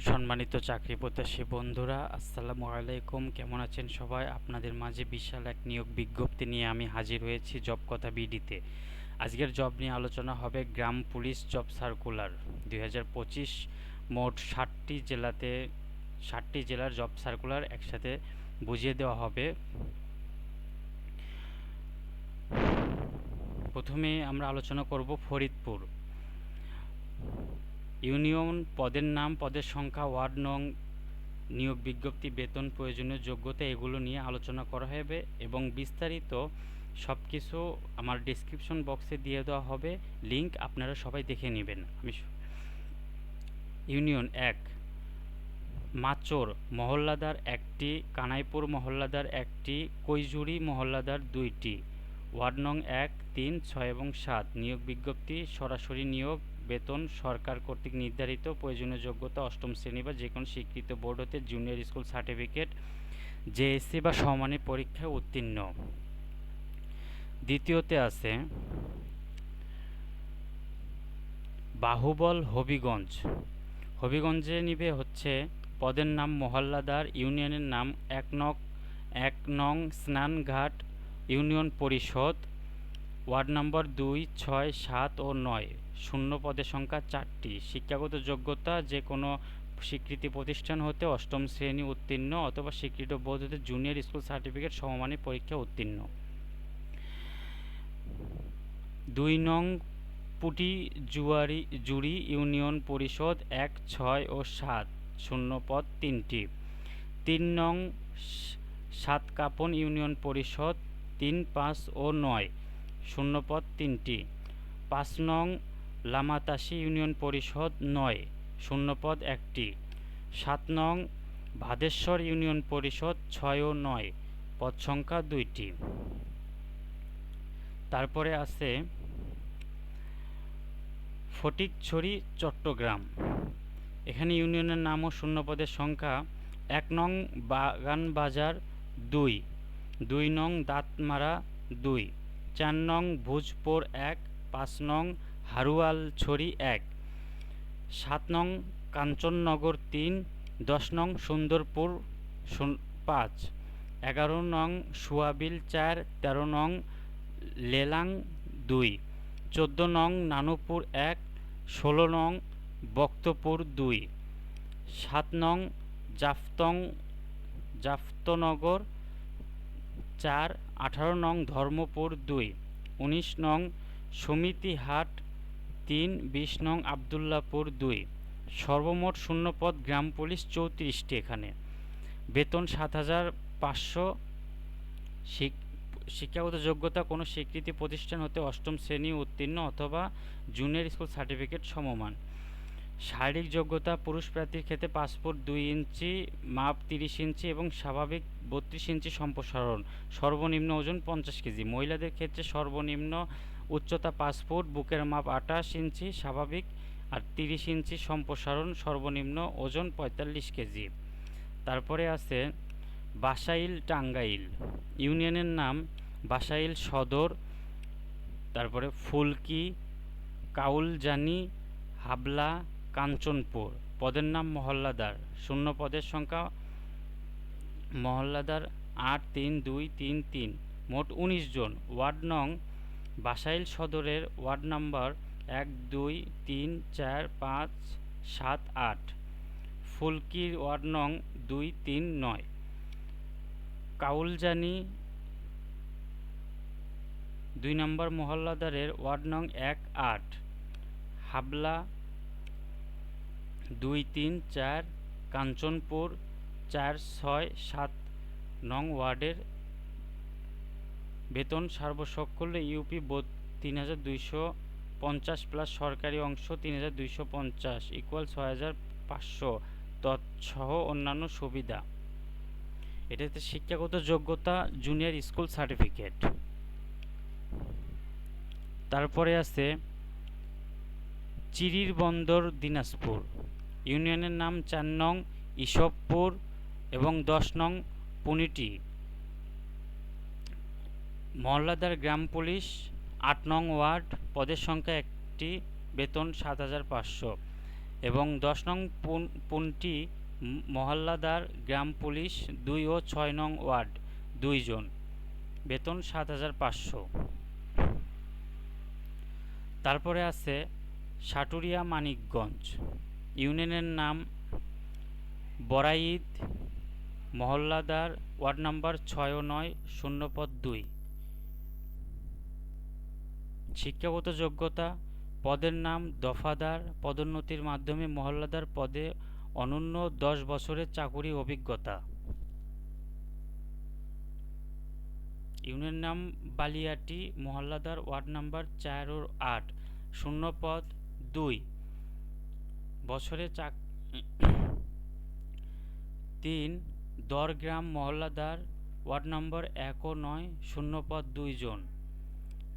সম্মানিত চাকরি প্রত্যাশী বন্ধুরা, আসসালামু আলাইকুম। কেমন আছেন সবাই? আপনাদের মাঝে বিশাল এক নিয়োগ বিজ্ঞপ্তি নিয়ে আমি হাজির হয়েছি জব কথা বিডিতে। আজকের জব নিয়ে আলোচনা হবে গ্রাম পুলিশ জব সার্কুলার। দু হাজার পঁচিশ মোট ষাটটি জেলাতে ষাটটি জেলার জব সার্কুলার একসাথে বুঝিয়ে দেওয়া হবে। প্রথমে আমরা আলোচনা করব ফরিদপুর। ইউনিয়ন পদের নাম, পদের সংখ্যা, ওয়ার্ড নং, নিয়োগ বিজ্ঞপ্তি, বেতন, প্রয়োজনীয় যোগ্যতা এগুলো নিয়ে আলোচনা করা হবে এবং বিস্তারিত সব কিছু আমার ডিসক্রিপশন বক্সে দিয়ে দেওয়া হবে। লিংক আপনারা সবাই দেখে নেবেন। আমি ইউনিয়ন এক, মাচর মহল্লাদার একটি, কানাইপুর মহল্লাদার একটি, কৈজুরি মহল্লাদার দুইটি। ওয়ার্ড নং এক, তিন, ছয় এবং সাত, নিয়োগ বিজ্ঞপ্তি, সরাসরি নিয়োগ বেতন সরকার কর্তৃক নির্ধারিত প্রয়োজনীয় যোগ্যতা অষ্টম শ্রেণি বা যে কোনো স্বীকৃত বোর্ড হতে জুনিয়র স্কুল সার্টিফিকেট জেএসসি বা সমমানের পরীক্ষায় উত্তীর্ণ। দ্বিতীয়তে আছে বাহুবল হবিগঞ্জ। হবিগঞ্জে নিবে হচ্ছে পদের নাম মহল্লাদার, ইউনিয়নের নাম এক নং এক নং স্নানঘাট, ইউনিয়ন পরিষদ ওয়ার্ড নম্বর দুই, ছয়, সাত ও নয়। শূন্য পদের সংখ্যা চারটি। শিক্ষাগত যোগ্যতা যে কোনো স্বীকৃতি প্রতিষ্ঠান হতে অষ্টম শ্রেণি উত্তীর্ণ অথবা স্বীকৃত বোর্ড হতে জুনিয়র স্কুল সার্টিফিকেট সমমানের পরীক্ষা উত্তীর্ণ। দুই নং পুটি জুয়ারি, জুরি ইউনিয়ন পরিষদ এক, ছয় ও সাত। শূন্য পদ তিনটি। তিন নং স- সাতকাপন ইউনিয়ন পরিষদ তিন, পাঁচ ও নয়। শূন্যপদ তিনটি। পাঁচ নং লামাতাসি ইউনিয়ন পরিষদ নয়, শূন্যপদ একটি। সাত নং ভাদেশ্বর ইউনিয়ন পরিষদ ছয় ও নয়, পদ সংখ্যা দুইটি। তারপরে আছে ফটিকছড়ি, চট্টগ্রাম। এখানে ইউনিয়নের নাম ও শূন্যপদের সংখ্যা এক নং বাগান বাজার দুই দুই নং দাঁতমারা দুই। চার নং ভোজপুর এক, পাঁচ নং হারুয়ালছড়ি এক, সাত নং কাঞ্চননগর তিন, দশ নং সুন্দরপুর পাঁচ, এগারো নং সুয়াবিল চার, তেরো নং লেলাং দুই, চোদ্দ নং নানুপুর এক, ষোলো নং বক্তপুর দুই, সাত নং জাফতং, জাফতনগর চার, আঠারো নং ধর্মপুর দুই, উনিশ নং সমিতিহাট তিন, বিশ নং আবদুল্লাপুর দুই। সর্বমোট শূন্যপদ গ্রাম পুলিশ চৌত্রিশটি এখানে। বেতন সাত হাজার পাঁচশো। শিক্ষাগত যোগ্যতা কোনো স্বীকৃতি প্রতিষ্ঠান হতে অষ্টম শ্রেণি উত্তীর্ণ অথবা জুনিয়র স্কুল সার্টিফিকেট সমমান। শারীরিক যোগ্যতা পুরুষ প্রার্থীর ক্ষেত্রে পাসপোর্ট দুই ইঞ্চি, মাপ তিরিশ ইঞ্চি এবং স্বাভাবিক বত্রিশ ইঞ্চি সম্প্রসারণ। সর্বনিম্ন ওজন পঞ্চাশ কেজি। মহিলাদের ক্ষেত্রে সর্বনিম্ন উচ্চতা পাসপোর্ট বুকের মাপ আঠাশ ইঞ্চি, স্বাভাবিক আর তিরিশ ইঞ্চি সম্প্রসারণ, সর্বনিম্ন ওজন পঁয়তাল্লিশ কেজি। তারপরে আছে বাসাইল টাঙ্গাইল। ইউনিয়নের নাম বাসাইল সদর, তারপরে ফুলকি, কাউলজানি, হাবলা কাঞ্চনপুর। পদের নাম মহল্লাদার। শূন্য পদের সংখ্যা মহল্লাদার আট তিন দুই তিন তিন। মোট উনিশ জন। ওয়ার্ড নং বাসাইল সদরের ওয়ার্ড নাম্বার এক, দুই, তিন, চার, পাঁচ, সাত, আট। ফুলকির ওয়ার্ড নং দুই, তিন, নয়। কাউলজানি দুই নম্বর মহল্লাদারের ওয়ার্ড নং এক, আট। হাবলা দুই তিন চার, কাঞ্চনপুর চার ছয় সাত, নং ওয়ার্ডের বেতন সর্বসকলে ইউপি তিন হাজার দুইশো পঞ্চাশ প্লাস সরকারি অংশ তিন হাজার দুইশো পঞ্চাশ ইকুয়াল ছয় হাজার পাঁচশো, তৎসহ অন্যান্য সুবিধা। এটাতে শিক্ষাগত যোগ্যতা জুনিয়র স্কুল সার্টিফিকেট তারপরে আছে চিরির বন্দর দিনাজপুর। ইউনিয়নের নাম চার নং ইসবপুর এবং দশ নং পুনিটি। মহল্লাদার গ্রাম পুলিশ আট নং ওয়ার্ড, পদের সংখ্যা একটি, বেতন সাত হাজার পাঁচশো। এবং দশ নং পুন- পুনটি মহল্লাদার গ্রাম পুলিশ দুই ও ছয় নং ওয়ার্ড, দুইজন, বেতন সাত হাজার পাঁচশো। তারপরে আছে সাটুরিয়া মানিকগঞ্জ। ইউনিয়নের নাম বরাইদ মহল্লাদার ওয়ার্ড নাম্বার ছয় নয় শূন্যপদ দুই। শিক্ষাগত যোগ্যতা, পদের নাম দফাদার, পদোন্নতির মাধ্যমে মহল্লাদার পদে অনন্য দশ বছরের চাকুরি অভিজ্ঞতা। ইউনিয়ন নাম বালিয়াটি, মহল্লাদার ওয়ার্ড নাম্বার চার ও আট শূন্য পদ দুই। বছরে চাক তিন দরগ্রাম মহল্লাদার ওয়ার্ড নম্বর এক ও নয় শূন্য পদ দুইজন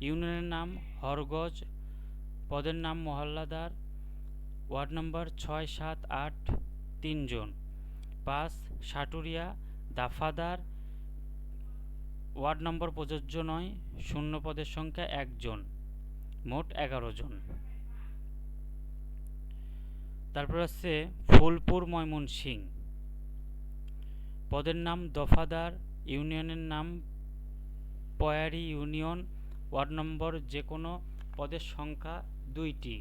ইউনিয়নের নাম হরগজ, পদের নাম মহল্লাদার, ওয়ার্ড নম্বর ছয় সাত আট তিনজন পাঁচ সাটুরিয়া, দাফাদার, ওয়ার্ড নম্বর প্রযোজ্য নয় শূন্য পদের সংখ্যা একজন মোট এগারো জন। তারপর আছে ফুলপুর ময়মনসিং। পদের নাম দফাদার, ইউনিয়নের নাম পয়ারি ইউনিয়ন, ওয়ার্ড নম্বর যে কোনো পদের সংখ্যা দুইটি।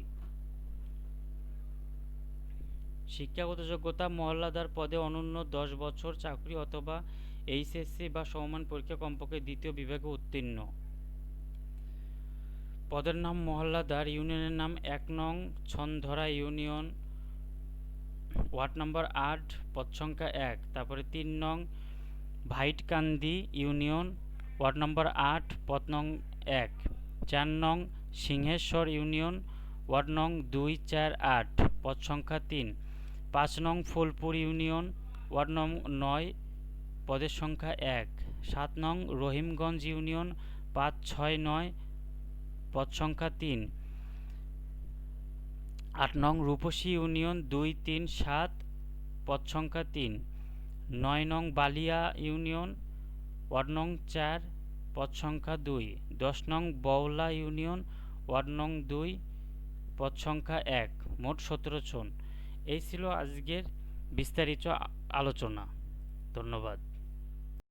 শিক্ষাগত যোগ্যতা মহল্লাদার পদে অনন্য দশ বছর চাকরি অথবা এইচএসসি বা সমমান পরীক্ষা কমপক্ষে দ্বিতীয় বিভাগে উত্তীর্ণ। পদের নাম মহল্লাদার, ইউনিয়নের নাম এক নং ছনধরা ইউনিয়ন ওয়ার্ড নম্বর আট, পদ সংখ্যা এক, তারপরে তিন নং ভাইটকান্দি ইউনিয়ন, ওয়ার্ড নম্বর আট, পদ নং এক, চার নং সিংহেশ্বর ইউনিয়ন, ওয়ার্ড নং দুই, চার আট, পদ সংখ্যা তিন, পাঁচ নং ফুলপুর ইউনিয়ন, ওয়ার্ড নং নয়, পদের সংখ্যা এক, সাত নং রহিমগঞ্জ ইউনিয়ন, পাঁচ ছয় নয়, পদ সংখ্যা তিন। আট নং রূপসী ইউনিয়ন দুই তিন সাত পদ সংখ্যা তিন। নয় নং বালিয়া ইউনিয়ন, ওয়ার্ড নং চার পদ সংখ্যা দুই। দশ নং বওলা ইউনিয়ন, ওয়ার্ড নং দুই পদ সংখ্যা এক। মোট সতেরো জন। এই ছিল আজকের বিস্তারিত আলোচনা। ধন্যবাদ।